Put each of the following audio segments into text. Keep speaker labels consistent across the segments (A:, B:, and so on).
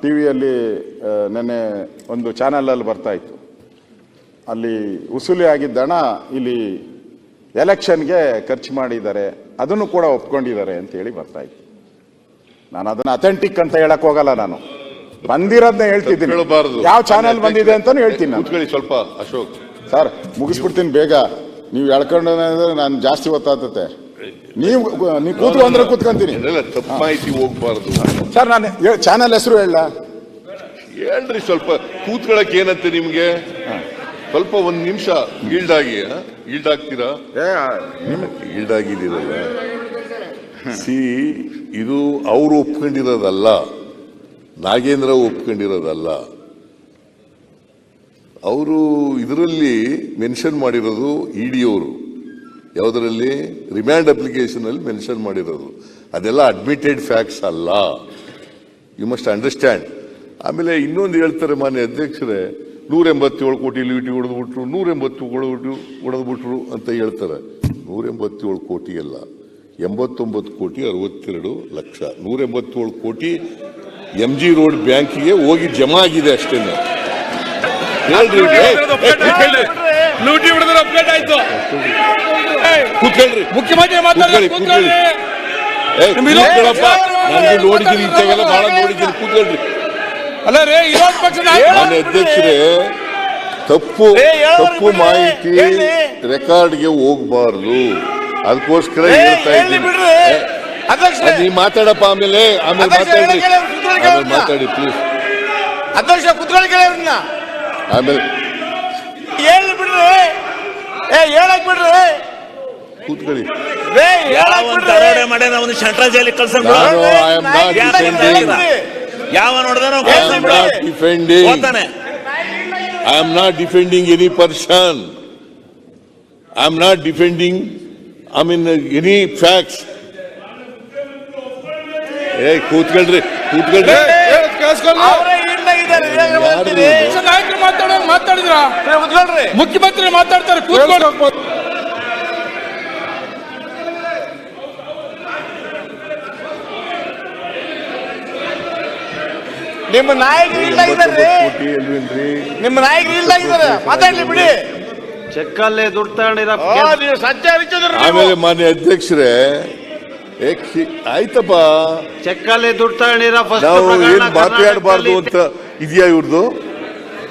A: T ವಿಯಲ್ಲಿ ನೆನ್ನೆ ಒಂದು ಚಾನಲಲ್ಲಿ ಬರ್ತಾ ಇತ್ತು. ಅಲ್ಲಿ ಉಸುಲಿ ಆಗಿದ್ದ ಹಣ ಇಲ್ಲಿ ಎಲೆಕ್ಷನ್ಗೆ ಖರ್ಚು ಮಾಡಿದ್ದಾರೆ ಅದನ್ನು ಕೂಡ ಒಪ್ಕೊಂಡಿದ್ದಾರೆ ಅಂತೇಳಿ ಬರ್ತಾ ಇತ್ತು. ನಾನು ಅದನ್ನು ಅಥೆಂಟಿಕ್ ಅಂತ ಹೇಳಕ್ ಹೋಗಲ್ಲ ನಾನು. ಬಂದಿರೋದನ್ನ ಹೇಳ್ತಿದ್ದೀನಿ. ಯಾವ ಚಾನಲ್ ಬಂದಿದೆ ಅಂತಾನು ಹೇಳ್ತೀನಿ
B: ಸ್ವಲ್ಪ ಅಶೋಕ್.
A: ಸರ್ ಮುಗಿಸ್ಬಿಡ್ತೀನಿ ಬೇಗ. ನೀವು ಹೇಳ್ಕೊಂಡ್ರೆ ನಾನು ಜಾಸ್ತಿ ಹೊತ್ತಾಗ್ತತೆ ನೀವು ಕೂತ್ಕೊ ಅಂದ್ರೆ ಕೂತ್ಕೊಂತೀನಿ.
B: ತಪ್ಪು ಮಾಹಿತಿ ಹೋಗ್ಬಾರ್ದು.
A: ಸರ್ ನಾನು ಚಾನಲ್ ಹೆಸರು ಹೇಳ.
B: ಹೇಳ್ರಿ ಸ್ವಲ್ಪ ಕೂತ್ಕೊಳಕ್ ಏನಂತೆ ನಿಮ್ಗೆ? ಸ್ವಲ್ಪ ಒಂದ್ ನಿಮಿಷ ಈಲ್ಡ್ ಆಗಿ ಈಲ್ಡ್ ಆಗ್ತೀರಾ ಈಲ್ಡ್ ಆಗಿದ್ದೀರಲ್ಲ ಸಿ ಇದು ಅವರು ಒಪ್ಕೊಂಡಿರೋದಲ್ಲ. ನಾಗೇಂದ್ರ ಒಪ್ಕೊಂಡಿರೋದಲ್ಲ. ಅವರು ಇದರಲ್ಲಿ ಮೆನ್ಷನ್ ಮಾಡಿರೋದು ಇಡಿ ಅವರು. ಯಾವುದರಲ್ಲಿ ರಿಮ್ಯಾಂಡ್ ಅಪ್ಲಿಕೇಶನ್ ಅಲ್ಲಿ ಮೆನ್ಷನ್ ಮಾಡಿರೋದು ಅದೆಲ್ಲ ಅಡ್ಮಿಟೆಡ್ ಫ್ಯಾಕ್ಟ್ಸ್ ಅಲ್ಲ ಯು ಮಸ್ಟ್ ಅಂಡರ್ಸ್ಟ್ಯಾಂಡ್ ಆಮೇಲೆ ಇನ್ನೊಂದು ಹೇಳ್ತಾರೆ ಮಾನ್ಯ ಅಧ್ಯಕ್ಷರೇ ನೂರ ಎಂಬತ್ತೇಳು ಕೋಟಿ ಲೀಟಿ ಹೊಡೆದ್ಬಿಟ್ರು ನೂರ ಎಂಬತ್ತು ಹೊಡೆದ್ಬಿಟ್ರು ಹೊಡೆದ್ಬಿಟ್ರು ಅಂತ ಹೇಳ್ತಾರೆ ನೂರ ಎಂಬತ್ತೇಳು ಕೋಟಿ ಅಲ್ಲ ಎಂಬತ್ತೊಂಬತ್ತು ಕೋಟಿ ಅರವತ್ತೆರಡು ಲಕ್ಷ ನೂರ ಎಂಬತ್ತೇಳು ಕೋಟಿ ಎಂ ಜಿ ರೋಡ್ ಬ್ಯಾಂಕಿಗೆ ಹೋಗಿ ಜಮಾ ಆಗಿದೆ ಅಷ್ಟೇ ಹೇಳ್ರಿ.
C: ಲೂಟಿ ಹೊಡೆದ್ರೆ ಅಪ್ಡೇಟ್ ಆಯ್ತು.
B: ಕೂತ್ಕೊಳ್ರಿ.
C: ಮುಖ್ಯಮಂತ್ರಿ ಮಾತಾಡ್ತಾರೆ
B: ಕೂತ್ಕೊಳ್ಳಿ, ನೋಡಿದ್ದೀನಿ ಇಂಥವೆಲ್ಲ ಬಹಳ ನೋಡಿದ್ದೀನಿ. ಕೂತ್ಕೊಳ್ರಿ.
C: ಅಲ್ಲ ರೇ ವಿರೋಧ ಪಕ್ಷ
B: ಅಧ್ಯಕ್ಷರೇ ತಪ್ಪು ತಪ್ಪು ಮಾಹಿತಿ ರೆಕಾರ್ಡ್ಗೆ ಹೋಗ್ಬಾರ್ದು. ಅದಕ್ಕೋಸ್ಕರ ಹೇಳ್ತಾ ಇದ್ದೀನಿ. ನೀವ್ ಮಾತಾಡಪ್ಪ ಆಮೇಲೆ ಆಮೇಲೆ
D: ಮಾತಾಡಿ
B: ಆಮೇಲೆ ಮಾತಾಡಿ ಪ್ಲೀಸ್
D: ಅಧ್ಯಕ್ಷ ಕುತ್ಕೊಳ್ಳಿ
B: ಆಮೇಲೆ
D: ಬಿಡ್ರಿ. ಏ ಹೇಳಕ್ ಬಿಡ್ರಿ.
B: ಕೂತ್ಕೊಳ್ಳಿ.
D: ರೇ
E: ಯಾವ
D: ಹೇಳಕ್
E: ಒಂದ್
D: ಬಿಡ್ರಿ.
E: ದರೋಡೆ ಮಾಡ್ಯಾನ ಅವ್ನು ಸೆಂಟ್ರಲ್ ಜೈಲಿಗೆ ಕಳ್ಸನ್ ಬಿಡು
B: ನಾನು ಐ ಆಮ್ ನಾಟ್ ಡಿಫೆಂಡಿಂಗ್
E: ಯಾವ ನೋಡಿದಾನ
B: ಐ ಆಮ್ ನಾಟ್ ಡಿಫೆಂಡಿಂಗ್
E: ಹೋಗ್ತಾನೆ
B: I am not defending any person I am not defending I mean any facts ಏ ಕೂತ್ಕೊಳ್ರಿ ಕೂತ್ಕೊಳ್ರಿ.
D: ಅವರೇ
C: ಮಾತಾಡೋ ಮಾತಾಡಿದ್ರ? ಮುಖ್ಯಮಂತ್ರಿ ಮಾತಾಡ್ತಾರೆ ಕೂತ್ಕೊಂಡು
D: ನಿಮ್ಮ ನಾಯಕ
B: ಇಲ್ಲ ಅಲ್ವೇನ್ರಿ?
D: ನಿಮ್ಮ ನಾಯಕರು ಇಲ್ಲಾಗಿದ್ದಾರೆ ಮಾತಾಡ್ಲಿ ಬಿಡಿ.
F: ಚೆಕ್ಕಲ್ಲಿ ದುಡ್ಡು ತಗೊಂಡಿರ
D: ಆ, ಸತ್ಯ
B: ಆಮೇಲೆ ಮಾನ್ಯ ಅಧ್ಯಕ್ಷರೇ ಆಯ್ತಪ್ಪ.
F: ಚೆಕ್ಕಲ್ಲಿ ದುಡ್ಡು ತಗೊಂಡಿರ ಫಸ್ಟ್
B: ನಾವು ಏನ್ ಮಾತಾಡಬಾರ್ದು ಅಂತ ಇದೆಯಾ ಇವ್ರದ್ದು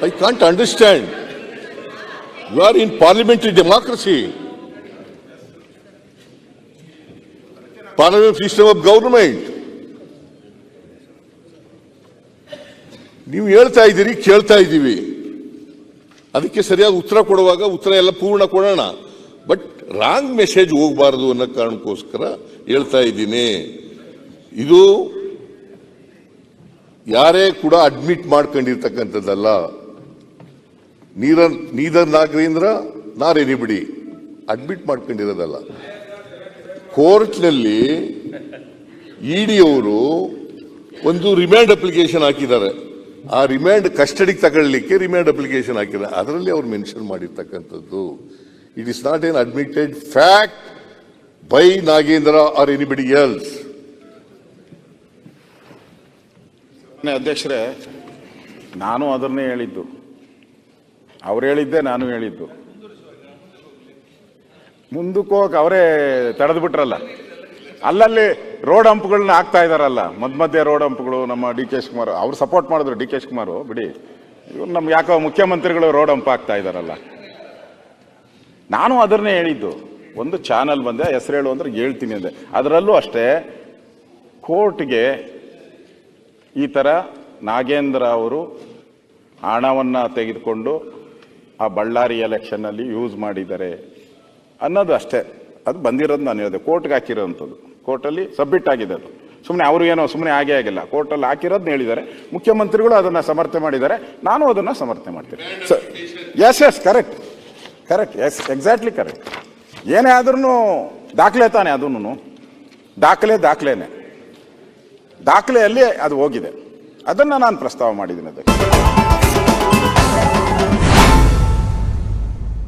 B: I can't understand you are in parliamentary democracy parliament system of government ನೀವು ಹೇಳ್ತಾ ಇದ್ದೀರಿ, ಕೇಳ್ತಾ ಇದ್ದೀವಿ. ಅದಕ್ಕೆ ಸರಿಯಾಗಿ ಉತ್ತರ ಕೊಡುವಾಗ ಉತ್ತರ ಎಲ್ಲ ಪೂರ್ಣ ಕೊಡೋಣ. ಬಟ್ ರಾಂಗ್ ಮೆಸೇಜ್ ಹೋಗಬಾರದು ಅನ್ನೋ ಕಾರಣಕ್ಕೋಸ್ಕರ ಹೇಳ್ತಾ ಇದ್ದೀನಿ. ಇದು ಯಾರೇ ಕೂಡ ಅಡ್ಮಿಟ್ ಮಾಡ್ಕೊಂಡಿರ್ತಕ್ಕಂಥದ್ದಲ್ಲ. ನೀರ ನೀದರ್ ನಾಗರೇಂದ್ರ ನಾರ್ ಎನಿಬಿಡಿ ಅಡ್ಮಿಟ್ ಮಾಡ್ಕೊಂಡಿರೋದಲ್ಲ. ಕೋರ್ಟ್ನಲ್ಲಿ ಇಡಿ ಅವರು ಒಂದು ರಿಮ್ಯಾಂಡ್ ಅಪ್ಲಿಕೇಶನ್ ಹಾಕಿದ್ದಾರೆ. ಆ ರಿಮ್ಯಾಂಡ್ ಕಸ್ಟಡಿಗೆ ತಗೊಳ್ಳಿಕ್ಕೆ ರಿಮ್ಯಾಂಡ್ ಅಪ್ಲಿಕೇಶನ್ ಹಾಕಿದ್ದಾರೆ. ಅದರಲ್ಲಿ ಅವ್ರು ಮೆನ್ಷನ್ ಮಾಡಿರ್ತಕ್ಕಂಥದ್ದು. It is not an admitted fact by Nagendra or anybody else
A: ಅಧ್ಯಕ್ಷರೇ, ನಾನು ಅದನ್ನೇ ಹೇಳಿದ್ದು. ಅವ್ರು ಹೇಳಿದ್ದೆ ನಾನು ಹೇಳಿದ್ದು. ಮುಂದಕ್ಕೆ ಹೋಗಿ ಅವರೇ ತಡೆದು ಬಿಟ್ರಲ್ಲ. ಅಲ್ಲಲ್ಲಿ ರೋಡ್ ಹಂಪ್ಗಳನ್ನ ಹಾಕ್ತಾ ಇದಾರಲ್ಲ, ಮಧ್ಯ ಮಧ್ಯೆ ರೋಡ್ ಹಂಪ್ಗಳು, ನಮ್ಮ ಡಿ ಕೆ ಕುಮಾರ್ ಅವ್ರು ಸಪೋರ್ಟ್ ಮಾಡಿದ್ರು ಡಿ ಕೆ ಶಿವಕುಮಾರ್, ಬಿಡಿ. ಇವ್ರು ನಮ್ಗೆ ಯಾಕೋ ಮುಖ್ಯಮಂತ್ರಿಗಳು ರೋಡ್ ಹಂಪ್ ಆಗ್ತಾ ಇದಾರಲ್ಲ. ನಾನು ಅದನ್ನೇ ಹೇಳಿದ್ದು. ಒಂದು ಚಾನಲ್ ಬಂದೆ, ಹೆಸರು ಹೇಳು ಅಂದ್ರೆ ಹೇಳ್ತೀನಿ ಅಂದೆ. ಅದರಲ್ಲೂ ಅಷ್ಟೇ, ಕೋರ್ಟ್ಗೆ ಈ ಥರ ನಾಗೇಂದ್ರ ಅವರು ಹಣವನ್ನು ತೆಗೆದುಕೊಂಡು ಆ ಬಳ್ಳಾರಿ ಎಲೆಕ್ಷನ್ನಲ್ಲಿ ಯೂಸ್ ಮಾಡಿದ್ದಾರೆ ಅನ್ನೋದು ಅಷ್ಟೇ. ಅದು ಬಂದಿರೋದು ನಾನು ಹೇಳಿದೆ, ಕೋರ್ಟ್ಗೆ ಹಾಕಿರೋವಂಥದ್ದು ಕೋರ್ಟಲ್ಲಿ ಸಬ್ಮಿಟ್ ಆಗಿದೆ ಅದು. ಸುಮ್ಮನೆ ಅವರು ಏನೋ ಸುಮ್ಮನೆ ಆಗೇ ಆಗಿಲ್ಲ. ಕೋರ್ಟಲ್ಲಿ ಹಾಕಿರೋದನ್ನ ಹೇಳಿದ್ದಾರೆ. ಮುಖ್ಯಮಂತ್ರಿಗಳು ಅದನ್ನು ಸಮರ್ಥನೆ ಮಾಡಿದ್ದಾರೆ. ನಾನು ಅದನ್ನು ಸಮರ್ಥನೆ ಮಾಡ್ತೀನಿ. Yes yes correct correct yes exactly correct ಏನೇ ಆದ್ರೂ ದಾಖಲೆ ತಾನೆ ಅದನ್ನು. ದಾಖಲೆ ದಾಖಲೆನೆ. ದಾಖಲೆಯಲ್ಲಿ ಅದು ಹೋಗಿದೆ. ಅದನ್ನು ನಾನು ಪ್ರಸ್ತಾವ ಮಾಡಿದ್ದೀನಿ ಅದಕ್ಕೆ.